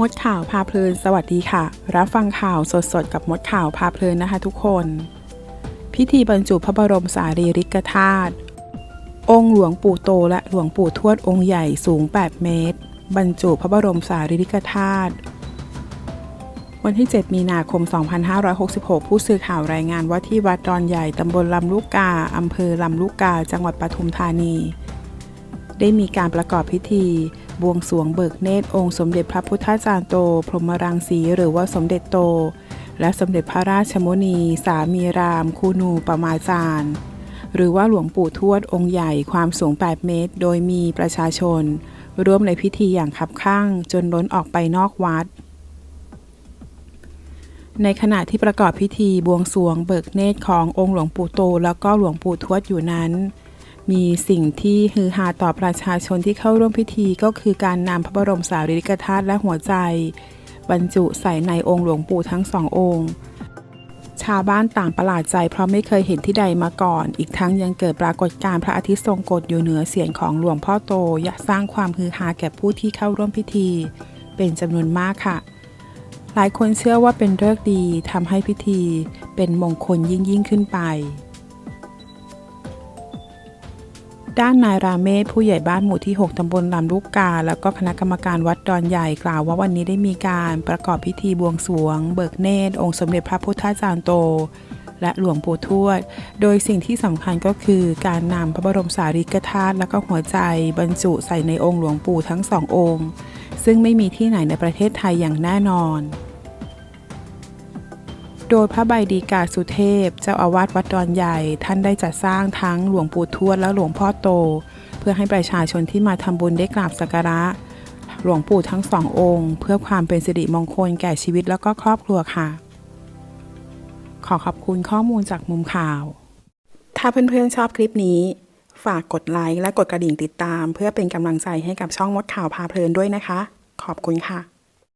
มดข่าวพาเพลิน สวัสดีค่ะ รับฟังข่าวสดๆ กับมดข่าวพาเพลินนะคะทุกคน พิธีบรรจุพระบรมสารีริกธาตุองค์หลวงปู่โตและหลวงปู่ทวดองค์ใหญ่สูง 8 เมตร บรรจุพระบรมสารีริกธาตุวันที่ 7 มีนาคม 2566 ผู้สื่อข่าวรายงานว่าที่วัดดอนใหญ่ตำบลลำลูกกาอำเภอลำลูกกา จังหวัดปทุมธานี ได้มีการประกอบพิธี บวงสรวงเบิกเนตรองค์สมเด็จพระพุทธจารย์โต พรหมรังสี หรือว่าสมเด็จโต และสมเด็จพระราชมุนี สามีราม คูนูปมาจารย์หรือว่าหลวงปู่ทวดองค์ใหญ่ความสูง 8 เมตร โดยมีประชาชน ร่วมในพิธีอย่างคับข้างจนล้นออกไปนอกวัด ในขณะที่ประกอบพิธีบวงสรวงเบิกเนตรขององค์หลวงปู่โต แล้วก็หลวงปู่ทวดอยู่นั้น มีสิ่งที่ฮือฮาต่อประชาชนที่เข้าร่วมพิธีก็คือการนำพระบรมสารีริกธาตุและหัวใจ บรรจุใส่ในองค์หลวงปู่ทั้งสององค์ ชาวบ้านต่างประหลาดใจเพราะไม่เคยเห็นที่ใดมาก่อน อีกทั้งยังเกิดปรากฏการณ์พระอาทิตย์ทรงกฎอยู่เหนือเสียงของหลวงพ่อโตยากสร้างความฮือฮาแก่ผู้ที่เข้าร่วมพิธี เป็นจำนวนมากค่ะ หลายคนเชื่อว่าเป็นเลิกดีทำให้พิธี เป็นมงคลยิ่งยิ่งขึ้นไป ด้านนายราเมศผู้ใหญ่บ้านหมู่ที่ 6 ตำบลลำลูกกา แล้วก็คณะกรรมการวัดดอนใหญ่กล่าวว่าวันนี้ได้มีการประกอบพิธีบวงสรวง เบิกเนตร องค์สมเด็จพระพุทธจารย์โต และหลวงปู่ทวด โดยสิ่งที่สำคัญก็คือการนำพระบรมสารีริกธาตุและก็หัวใจ บรรจุใส่ในองค์หลวงปู่ทั้งสององค์ ซึ่งไม่มีที่ไหนในประเทศไทยอย่างแน่นอน โดยพระใบดีกาสุเทพ เจ้าอาวาสวัดดอนใหญ่ ท่านได้จัดสร้างทั้งหลวงปู่ทวดและหลวงพ่อโต เพื่อให้ประชาชนที่มาทำบุญได้กราบสักการะ หลวงปู่ทั้งสององค์ เพื่อความเป็นสิริมงคลแก่ชีวิตแล้วก็ครอบครัวค่ะ ขอขอบคุณข้อมูลจากมุมข่าว ถ้าเพื่อนๆชอบคลิปนี้ ฝากกดไลค์และกดกระดิ่งติดตาม เพื่อเป็นกำลังใจให้กับช่องมดข่าวพาเพลินด้วยนะคะ ขอบคุณค่ะ